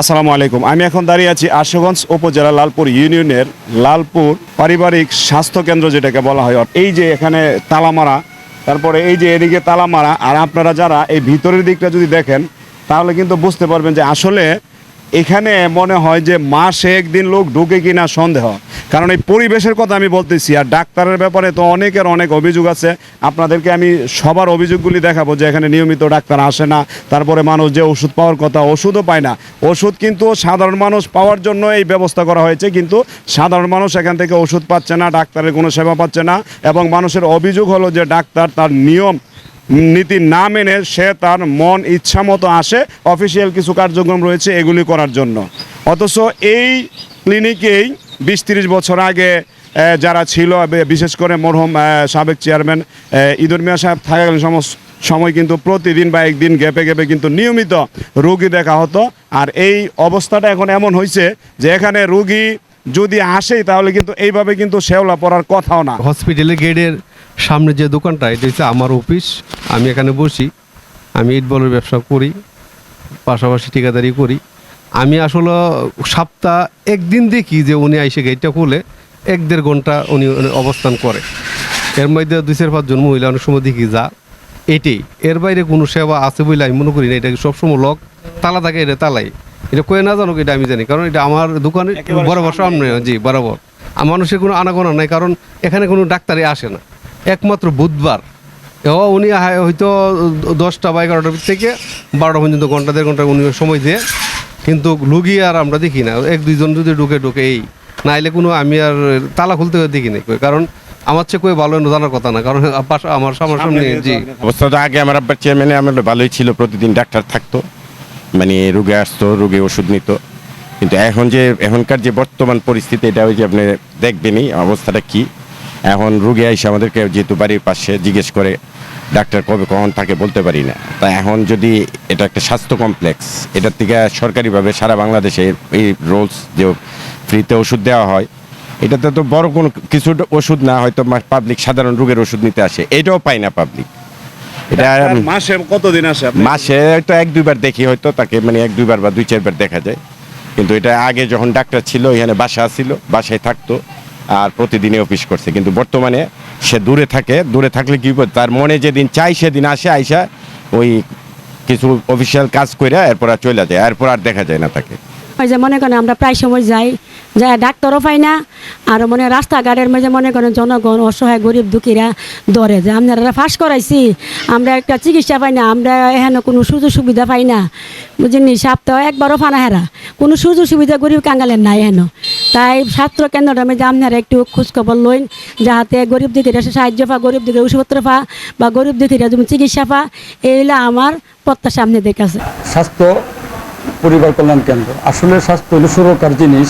আসসালামু আলাইকুম। আমি এখন দাঁড়িয়ে আছি আশুগঞ্জ উপজেলা লালপুর ইউনিয়নের লালপুর পারিবারিক স্বাস্থ্য কেন্দ্র যেটাকে বলা হয়। এই যে এখানে তালামারা, তারপরে এই যে এদিকে তালামারা, আর আপনারা যারা এই ভিতরের দিকটা যদি দেখেন, তাহলে কিন্তু বুঝতে পারবেন যে আসলে এখানে মনে হয় যে মাসে একদিন লোক ঢুকে কিনা সন্দেহ। কারণ এই পরিবেশের কথা আমি বলতেছি, আর ডাক্তারের ব্যাপারে তো অনেকের অনেক অভিযোগ আছে। আপনাদেরকে আমি সবার অভিযোগগুলি দেখাবো যে এখানে নিয়মিত ডাক্তার আসে না, তারপরে মানুষ যে ওষুধ পাওয়ার কথা ওষুধও পায় না। ওষুধ কিন্তু সাধারণ মানুষ পাওয়ার জন্য এই ব্যবস্থা করা হয়েছে, কিন্তু সাধারণ মানুষ এখান থেকে ওষুধ পাচ্ছে না, ডাক্তারের কোনো সেবা পাচ্ছে না, এবং মানুষের অভিযোগ হলো যে ডাক্তার তার নিয়ম নীতি না মেনে সে তার মন ইচ্ছা মতো আসে। অফিসিয়াল কিছু কার্যক্রম রয়েছে এগুলি করার জন্য। অথচ এই ক্লিনিকেই বিশ তিরিশ বছর আগে যারা ছিল বিশেষ করে মরহুম সাবেক চেয়ারম্যান ইদুর মিয়া সাহেব, থাকাকালীন সময় কিন্তু প্রতিদিন বা একদিন গ্যাপে গ্যাপে কিন্তু নিয়মিত রুগী দেখা হতো। আর এই অবস্থাটা এখন এমন হয়েছে যে এখানে রুগী যদি আসেই তাহলে কিন্তু এইভাবে কিন্তু শেওলা পড়ার কথাও না। হসপিটালের গেটের সামনে যে দোকানটা এটা হচ্ছে আমার অফিস। আমি এখানে বসি আমি ইট বলের ব্যবসা করি পাশাপাশি ঠিকাদারি করি। আমি আসলে সপ্তাহ একদিন দেখি যে উনি আইসে গেটটা খুলে এক দেড় ঘণ্টা উনি অবস্থান করে। এর মধ্যে দুই চার পাঁচজন মহিলা অনেক সময় দেখি যা এটাই। এর বাইরে কোনো সেবা আছে বলে আমি মনে করি না এটা সবসময় লক তালা থাকে এটা তালাই। এটা কয়ে না জানুক এটা আমি জানি কারণ এটা আমার দোকানে বরাবর সামনে। জি বরাবর। আর মানুষের কোনো আনাগোনা নাই কারণ এখানে কোনো ডাক্তারই আসে না। একমাত্র বুধবার। ও উনি হয়তো দশটা বা এগারোটার থেকে বারোটা পর্যন্ত ঘণ্টা দেড় ঘণ্টা উনি সময় দিয়ে। কিন্তু লুগি আর আমরা দেখি না। এক দুইজন যদি ঢুকে ঢুকে এই। নাইলে কোনো আমি আর তালা খুলতে দেখি না কারণ আমার চেয়ে কই ভালো জানার কথা না। কারণ পাশে- আমার সামনাসামনি জি। অবস্থাটা আগে আমার আব্বার চেয়ারম্যানে আমার ভালোই ছিল। প্রতিদিন ডাক্তার থাকতো। মানে রুগে আসতো রুগে ওষুধ নিত। কিন্তু এখন যে এখনকার যে বর্তমান পরিস্থিতি এটা ওই যে আপনি দেখবেনই। অবস্থাটা কি? এখন রুগে এসে আমাদেরকে যেহেতু বাড়ির পাশে জিজ্ঞেস করে ডাক্তার কবে কখন থাকে বলতে পারি না। তা এখন যদি এটা একটা স্বাস্থ্য কমপ্লেক্স এটার থেকে সরকারিভাবে সারা বাংলাদেশে এই রোলস যে ফ্রিতে ওষুধ দেওয়া হয় এটাতে তো বড় কোনো কিছু ওষুধ না হয়তো পাবলিক সাধারণ রোগের ওষুধ নিতে আসে এটাও পায় না পাবলিক এটা মাসে কতদিন আসে মাসে তো এক দুইবার দেখি হয়তো তাকে মানে এক দুইবার বা দুই চারবার দেখা যায়। কিন্তু এটা আগে যখন ডাক্তার ছিল এখানে বাসা ছিল বাসায় থাকতো। আর প্রতিদিনই অফিস করছে কিন্তু বর্তমানে সে দূরে থাকে, দূরে থাকলে কী? তার মনে যেদিন চাই সেদিন আসে, আইসা ওই কিছু অফিসিয়াল কাজ করে এরপর আর চলে যায়, এরপর আর দেখা যায় না তাকে ওই যে মনে করেন আমরা প্রায় সময় যাই যাই ডাক্তারও পাই না, আর মনে রাস্তাঘাটের মাঝে মনে করেন জনগণ অসহায়, গরিব দুঃখীরা ধরে যে আপনারা ফাঁস করাইছি, আমরা একটা চিকিৎসা পাই না, আমরা এখানে কোনো সুযোগ সুবিধা পাই না। বুঝিনি সপ্তাহ একবারও ফানা হেরা। কোনো সুযোগ সুবিধা গরিব কাঙ্গালের নাই হেন তাই ছাত্র কেন্দ্রটা মধ্যে আপনারা একটু খোঁজখবর লইন যাতে গরিব দুঃখীরা সাহায্য পা, গরিব দুঃখীরা ওষুধপত্র পা, বা গরিব দুঃখীরা যেমন চিকিৎসা পা এইগুলো আমার প্রত্যাশা আপনাদের কাছে। স্বাস্থ্য পরিবার কল্যাণ কেন্দ্র। আসলে স্বাস্থ্য হলো সুরক্ষার জিনিস।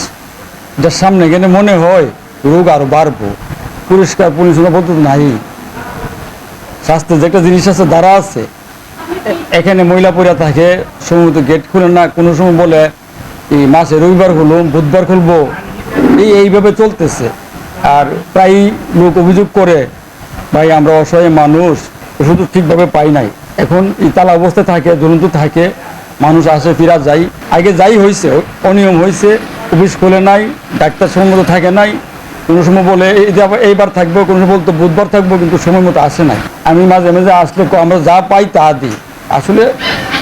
যার সামনে গেলে মনে হয় রোগ আরও বাড়বো। পরিষ্কার, পরিচ্ছন্ন পদ্ধতি নাই। স্বাস্থ্যের যে একটা জিনিস আছে, দ্বারা আছে। এখানে মহিলা পড়া থাকে সময় গেট খুলে না, কোনো সময় বলে, এই মাসে রবিবার হলো, বুধবার খুলবো। এই এইভাবে চলতেছে। আর প্রায় লোক অভিযোগ করে, ভাই, আমরা অসহায় মানুষ, ওষুধ ঠিকভাবে পাই নাই। এখন এই তালা অবস্থায় থাকে, জ্বলন্ত থাকে। মানুষ আসে ফিরা যাই। আগে যাই হয়েছে অনিয়ম হয়েছে অফিস খোলে নাই, ডাক্তার সময় মতো থাকে নাই। কোনো সময় বলে এইবার থাকব কোনো সময় বলতো, বুধবার থাকব কিন্তু সময় মতো আসে নাই। আমি মাঝে মাঝে আসলে আমরা যা পাই তা দিই। আসলে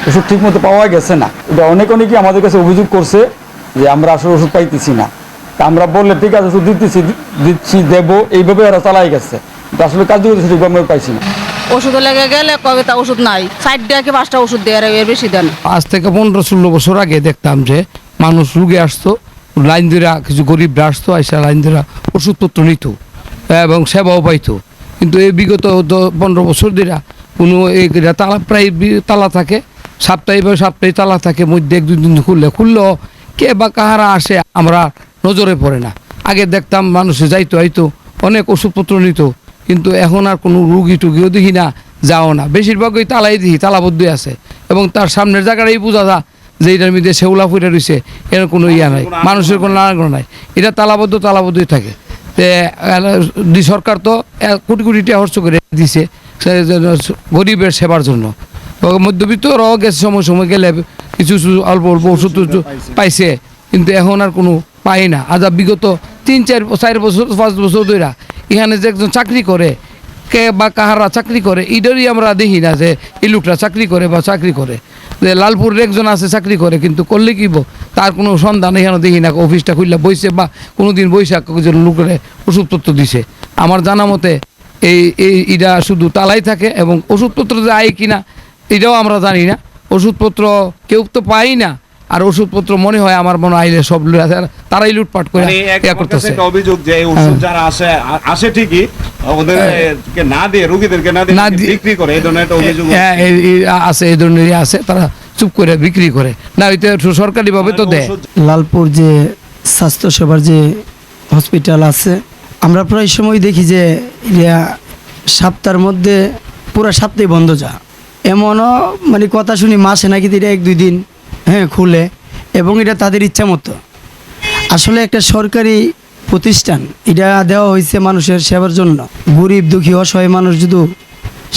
ওষুধ ঠিক মতো পাওয়া গেছে না। এটা অনেক অনেকেই আমাদের কাছে অভিযোগ করছে যে আমরা আসলে ওষুধ পাইতেছি না। তা আমরা বললে, ঠিক আছে, ওষুধ দিতেছি দিচ্ছি, দেবো এইভাবে ওরা চালাই গেছে। আসলে কার্যকরী সঠিকভাবে আমরা পাইছি না। ওষুধ লেগে গেলে কবে তা ওষুধ নাই। টাকা কি পাঁচটা ওষুধ দেয় এর বেশি দেন। আজ থেকে পনেরো ষোলো বছর আগে দেখতাম যে মানুষ রুগে আসতো, লাইন ধরে কিছু গরিবরা আসতো, আইসা লাইন ধরে ওষুধপত্র নিত এবং সেবাও পাইতো। কিন্তু এই বিগত পনেরো বছর ধরে কোনো এই তালা প্রায় তালা থাকে, সাপ্তাহিক বা সাপ্তাহিক তালা থাকে, মধ্যে এক দুই দিন খুললে, খুললেও কে বা কাহারা আসে আমরা নজরে পড়ে না। আগে দেখতাম মানুষে যাইতো, আইতো, অনেক ওষুধপত্র নিত কিন্তু এখন আর কোনো রুগী টুগিও দেখি না, যাও না। বেশিরভাগ ওই তালাই দেখি তালাবদ্ধই আছে। এবং তার সামনের জায়গাটাই বোঝা যা যে এটার মধ্যে শেওলা ফুটে রয়েছে এর কোনো ইয়া নাই, মানুষের কোনো নানাগ্রহ নাই। এটা তালাবদ্ধ, তালাবদ্ধই থাকে। দি সরকার তো কোটি কোটি টাকা খরচ করে দিছে গরিবের সেবার জন্য। মধ্যবিত্তরাও গেছে সময় সময় গেলে কিছু কিছু অল্প অল্প ওষুধ পাইছে। কিন্তু এখন আর কোনো পাই না। আজ বিগত তিন, চার চার বছর, পাঁচ বছর ধরে এখানে যে একজন চাকরি করে, কে বা কাহারা চাকরি করে এটারই আমরা দেখি না যে এই লোকটা চাকরি করে বা চাকরি করে। যে লালপুরের একজন আছে চাকরি করে, কিন্তু করলে কিব তার কোনো সন্ধান এখানে দেখি না, অফিসটা খুললে বইছে বা কোনো দিন বৈশাখ লোকের ওষুধপত্র দিছে। আমার জানা মতে এই এই এটা শুধু তালাই থাকে এবং ওষুধপত্র যে আয় কিনা, এটাও আমরা জানি না। ওষুধপত্র কেউ তো পাই না। আর ওষুধপত্র মনে হয় আমার মনে হয় আইলে সব লুট- তারাই লুটপাট করে মানে ইয়া করতেছে। অভিযোগ যে ওষুধ যারা আসে আসে ঠিকই ওদেরকে না দিয়ে রোগীদেরকে না দিয়ে বিক্রি করে এই ধরনের একটা অভিযোগ হ্যাঁ আছে এই ধরনেরই আছে তারা চুপ করে বিক্রি করে। না ওইটা সরকারিভাবে তো দেয়। লালপুর যে স্বাস্থ্যসেবার যে হসপিটাল আছে আমরা প্রায় সময় দেখি যে সপ্তাহের মধ্যে পুরো সপ্তাহে বন্ধ যা এমনও মানে কথা শুনি মাসে নাকি এটা এক দুই দিন হ্যাঁ খুলে। এবং এটা তাদের ইচ্ছা মতো। আসলে একটা সরকারি প্রতিষ্ঠান, এটা দেওয়া হয়েছে মানুষের সেবার জন্য। গরিব, দুঃখী, অসহায় মানুষ যদি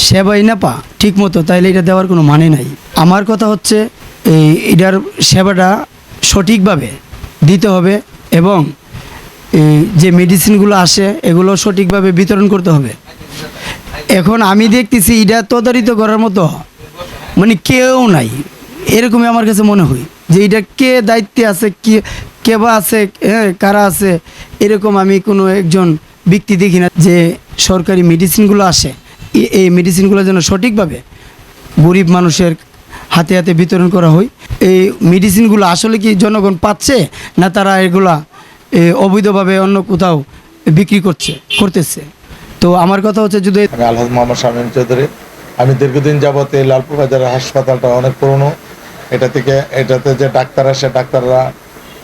সেবাই না পা, ঠিক মতো, তাইলে এটা দেওয়ার কোনো মানে নাই। আমার কথা হচ্ছে, এই এটার সেবাটা সঠিকভাবে দিতে হবে এবং যে মেডিসিনগুলো আসে, এগুলো সঠিকভাবে বিতরণ করতে হবে। এখন আমি দেখতেছি, এটা তদারিত করার মতো মানে কেউ নাই। এরকমই আমার কাছে মনে হয় যে এটা কে দায়িত্বে আছে, কে কে বা আছে হ্যাঁ কারা আছে, এরকম আমি কোনো একজন ব্যক্তি দেখি না যে সরকারি মেডিসিনগুলো আসে। এই মেডিসিনগুলো যেন সঠিকভাবে গরিব মানুষের হাতে হাতে বিতরণ করা হয়। এই মেডিসিনগুলো আসলে কি জনগণ পাচ্ছে না তারা এগুলা অবৈধভাবে অন্য কোথাও বিক্রি করছে, করতেছে? তো আমার কথা হচ্ছে যদি আলহাজ মোহাম্মদ শামীম চৌধুরী। আমি দীর্ঘদিন যাবত এই লালপুর বাজারের হাসপাতালটা অনেক পুরনো। এটা থেকে, এটাতে যে ডাক্তার আসে, ডাক্তাররা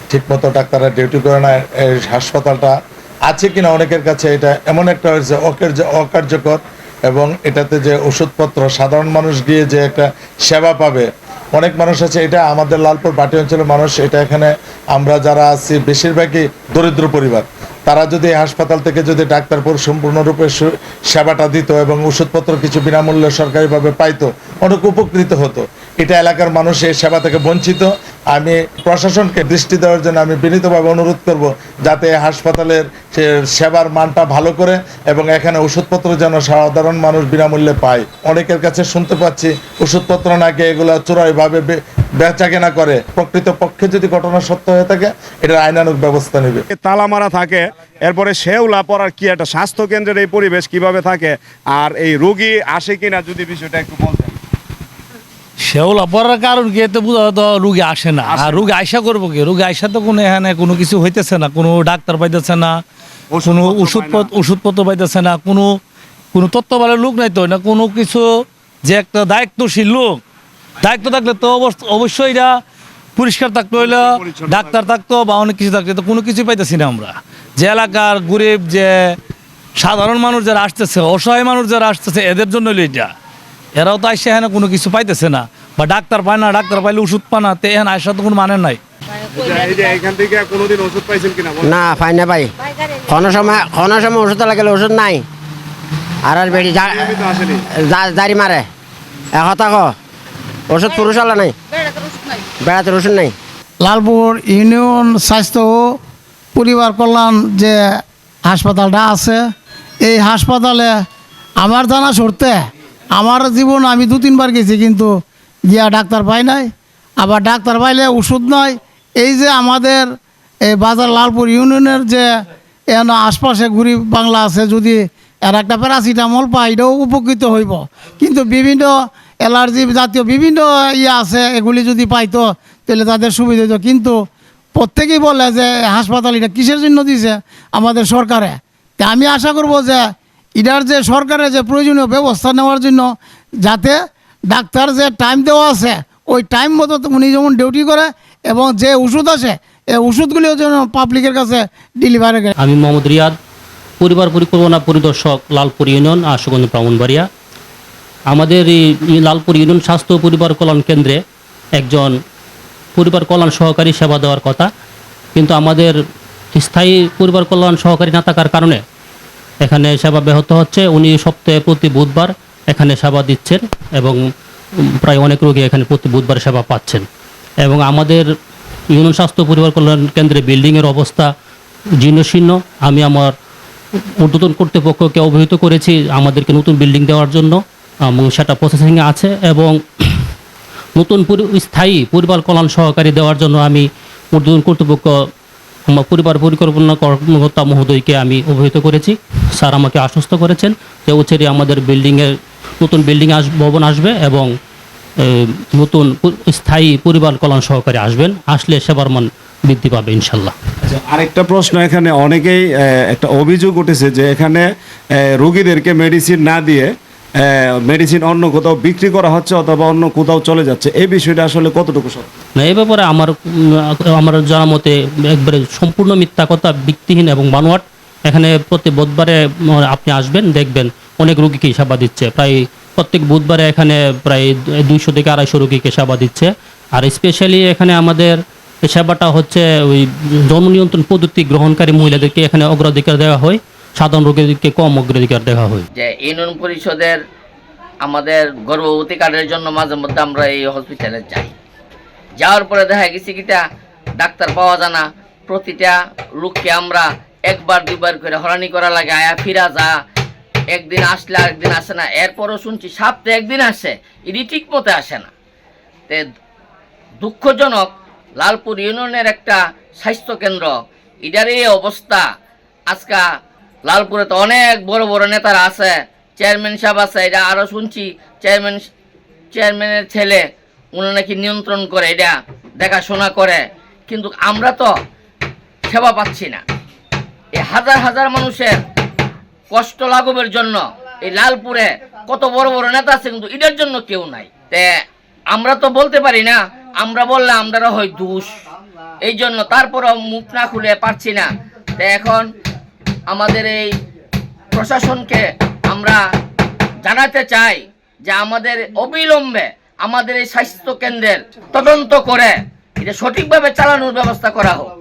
ঠিকমতো ডাক্তাররা ডিউটি করে না, এই হাসপাতালটা আছে কিনা অনেকের কাছে এটা এমন একটা হয়েছে, অকার্য, অকার্যকর এবং এটাতে যে ওষুধপত্র, সাধারণ মানুষ গিয়ে যে একটা সেবা পাবে। অনেক মানুষ আছে, এটা আমাদের লালপুর বাটি অঞ্চলের মানুষ, এটা এখানে আমরা যারা আছি, বেশিরভাগই দরিদ্র পরিবার। তারা যদি হাসপাতাল থেকে যদি ডাক্তার পুরো সম্পূর্ণরূপে সেবাটা দিত এবং ওষুধপত্র কিছু বিনামূল্যে সরকারিভাবে পাইতো, অনেক উপকৃত হতো। এটা এলাকার মানুষ এই সেবা থেকে বঞ্চিত। আমি প্রশাসনকে দৃষ্টি দেওয়ার জন্য আমি বিনীতভাবে অনুরোধ করব যাতে হাসপাতালের সেবার মানটা ভালো করে এবং এখানে ওষুধপত্র যেন সাধারণ মানুষ বিনামূল্যে পায়। অনেকের কাছে শুনতে পাচ্ছি ওষুধপত্র নাকি এগুলো চোরাইভাবে বে- বেচা কেনা করে। প্রকৃত পক্ষে যদি ঘটনা সত্য হয়ে থাকে এটার আইনানুক ব্যবস্থা নেবে। তালা মারা থাকে এরপরে সেও লাপড়ার কি একটা স্বাস্থ্য কেন্দ্রের এই পরিবেশ কীভাবে থাকে আর এই রোগী আসে কিনা যদি বিষয়টা একটু বলতেন। শেওলা পড়ার কারণ কি এতে বোঝা তো রুগী আসে না। আর রুগী আয়সা করব কি? রুগী আয়সা তো কোনো এখানে কোনো কিছু হইতেছে না কোনো ডাক্তার পাইতেছে না কোনো ওষুধপত্র ওষুধপত্র পাইতেছে না কোনো কোনো তত্ত্বাবধানের লোক নাই তো না কোনো কিছু যে একটা দায়িত্বশীল লোক দায়িত্ব থাকলে তো অবশ্য- অবশ্যই এটা পরিষ্কার থাকতে হইলে ডাক্তার থাকতো বা অনেক কিছু থাকতো তো কোনো কিছু পাইতেছি না আমরা। যে এলাকার গরিব যে সাধারণ মানুষ যারা আসতেছে অসহায় মানুষ যারা আসতেছে এদের জন্য হইল এটা। এরাও তো আসে এখানে কোনো কিছু পাইতেছে না। বা ডাক্তার পায় না ডাক্তার পাইলে ওষুধ পায় না তো এখানে আসার তো কোনো মানে নাই। এই যে এখান থেকে কোনোদিন ওষুধ পাইছেন কিনা বলেন? না পাই না পাই কোনো সময় কোনো সময় ওষুধ লাগলে ওষুধ নাই। আর আর বেড়ি মারে। এক কথা কো ওষুধ পুরুষ আলা নাই? বেড়াতে ওষুধ নাই? লালপুর ইউনিয়ন স্বাস্থ্য ও পরিবার কল্যাণ যে হাসপাতালটা আছে, এই হাসপাতালে আমার জানা সরতে আমার জীবন আমি দু তিনবার গেছি কিন্তু গিয়া ডাক্তার পাই নাই। আবার ডাক্তার পাইলে ওষুধ নয় এই যে আমাদের এই বাজার লালপুর ইউনিয়নের যে এন আশপাশে গরিব বাংলা আছে, যদি এর একটা প্যারাসিটামল পায়, এটাও উপকৃত হইব। কিন্তু বিভিন্ন অ্যালার্জি জাতীয় বিভিন্ন ইয়ে আছে, এগুলি যদি পাইতো, তাহলে তাদের সুবিধা হতো কিন্তু প্রত্যেকেই বলে যে হাসপাতাল এটা কিসের জন্য দিছে আমাদের সরকারে? তা আমি আশা করব যে এটার যে সরকারের যে প্রয়োজনীয় ব্যবস্থা নেওয়ার জন্য যাতে ডাক্তার যে টাইম দেওয়া আছে, ওই টাইম মতো উনি যেমন ডিউটি করে এবং যে ওষুধ আছে, এই ওষুধগুলিও যেন পাবলিকের কাছে ডেলিভারি করে। আমি মোহাম্মদ রিয়াদ, পরিবার পরিকল্পনা পরিদর্শক লালপুর ইউনিয়ন, আশুগঞ্জ ব্রাহ্মণবাড়িয়া। আমাদের এই লালপুর ইউনিয়ন স্বাস্থ্য পরিবার কল্যাণ কেন্দ্রে একজন পরিবার কল্যাণ সহকারী সেবা দেওয়ার কথা। কিন্তু আমাদের স্থায়ী পরিবার কল্যাণ সহকারী না থাকার কারণে এখানে সেবা ব্যাহত হচ্ছে। উনি সপ্তাহে প্রতি বুধবার এখানে সেবা দিচ্ছেন এবং প্রায় অনেক রোগী এখানে প্রতি বুধবার সেবা পাচ্ছেন। এবং আমাদের ইউনিয়ন স্বাস্থ্য পরিবার কল্যাণ কেন্দ্রে বিল্ডিংয়ের অবস্থা জীর্ণশীর্ণ। আমি আমার ঊর্ধ্বতন কর্তৃপক্ষকে অবহিত করেছি আমাদেরকে নতুন বিল্ডিং দেওয়ার জন্য। এবং সেটা প্রসেসিংয়ে আছে এবং নতুন স্থায়ী পরিবার কল্যাণ সহকারী দেওয়ার জন্য আমি ঊর্ধ্বতন কর্তৃপক্ষ পরিবার পরিকল্পনা কর্মকর্তা মহোদয়কে আমি অবহিত করেছি। স্যার আমাকে আশ্বস্ত করেছেন যে উচেরি আমাদের বিল্ডিংয়ের নতুন বিল্ডিং আস ভবন আসবে এবং নতুন স্থায়ী পরিবার কল্যাণ সহকারী আসবেন। আসলে সেবার মান বৃদ্ধি পাবে ইনশাল্লাহ আচ্ছা, আরেকটা প্রশ্ন এখানে অনেকেই একটা অভিযোগ উঠেছে যে এখানে রোগীদেরকে মেডিসিন না দিয়ে মেডিসিন অন্য কোথাও বিক্রি করা হচ্ছে অথবা অন্য কোথাও চলে যাচ্ছে। এই বিষয়টা আসলে কতটুকু সত্য? না, এই ব্যাপারে আমার আমার জানা মতে একবারে সম্পূর্ণ মিথ্যা কথা, ভিত্তিহীন এবং বানোয়াট। এখানে প্রতি বুধবারে আপনি আসবেন, দেখবেন অনেক রুগীকে সেবা দিচ্ছে। প্রায় প্রত্যেক বুধবারে এখানে প্রায় দুইশো থেকে আড়াইশো রুগীকে সেবা দিচ্ছে। আর স্পেশালি এখানে আমাদের সেবাটা হচ্ছে ওই জন্ম জননিয়ন্ত্রণ পদ্ধতি গ্রহণকারী মহিলাদেরকে এখানে অগ্রাধিকার দেওয়া হয়। সাধারণ রোগীদেরকে কম অগ্রাধিকার দেওয়া হয়। যে ইউনিয়ন পরিষদের আমাদের গর্ভবতী কার্ডের জন্য মাঝে মধ্যে আমরা এই হসপিটালে যাই। যাওয়ার পরে দেখা গেছে কিটা ডাক্তার পাওয়া যায় না। প্রতিটা রোগকে আমরা একবার দুবার করে হরানি করা লাগে, আয়া ফিরা যা। একদিন আসলে আরেকদিন আসে না। এরপরও শুনছি সপ্তাহে একদিন আসে, এটি ঠিক মতো আসে না। তে দুঃখজনক, লালপুর ইউনিয়নের একটা স্বাস্থ্য কেন্দ্র এটার এই অবস্থা আজকা লালপুরে তো অনেক বড় বড় নেতারা আছে। চেয়ারম্যান সাহেব আছে, এটা আরও শুনছি। চেয়ারম্যান, চেয়ারম্যানের ছেলে, উনি নাকি নিয়ন্ত্রণ করে, এটা দেখাশোনা করে। কিন্তু আমরা তো সেবা পাচ্ছি না। এই হাজার হাজার মানুষের কষ্ট লাঘবের জন্য এই লালপুরে কত বড় বড় নেতা আছে, কিন্তু এটার জন্য কেউ নাই। তে আমরা তো বলতে পারি না, আমরা বললে আমরা হয় দোষ। এই জন্য তারপরও মুখ না খুলে পারছি না। তে এখন আমাদের এই প্রশাসনকে আমরা জানাতে চাই যে আমাদের অবিলম্বে আমাদের এই স্বাস্থ্য কেন্দ্রের তদন্ত করে এটা সঠিকভাবে চালানোর ব্যবস্থা করা হোক।